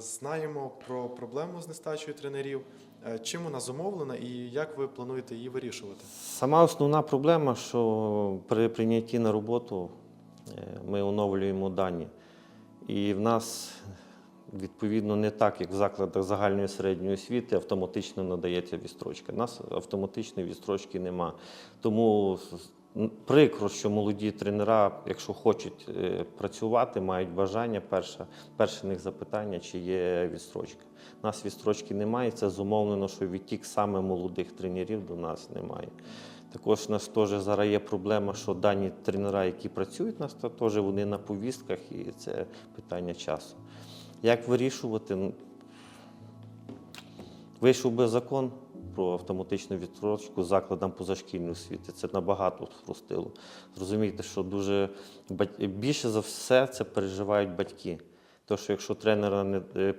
Знаємо про проблему з нестачею тренерів. Е, Чим вона зумовлена і як ви плануєте її вирішувати? Сама основна проблема, що при прийнятті на роботу е, ми оновлюємо дані. І в нас відповідно не так, як в закладах загальної середньої освіти, автоматично надається відстрочка. У нас автоматичної відстрочки нема. Тому прикро, що молоді тренера, якщо хочуть е, працювати, мають бажання, перше, перше них запитання, чи є відстрочка. У нас відстрочки немає, це зумовлено, що відтік саме молодих тренерів до нас немає. Також у нас теж зараз є проблема, що дані тренера, які працюють у нас, то теж вони на повістках, і це питання часу. Як вирішувати? Вийшов би закон про автоматичну відстрочку закладам позашкільної освіти. Це набагато спростило. Зрозумійте, що дуже більше за все це переживають батьки. То, що якщо тренера не е,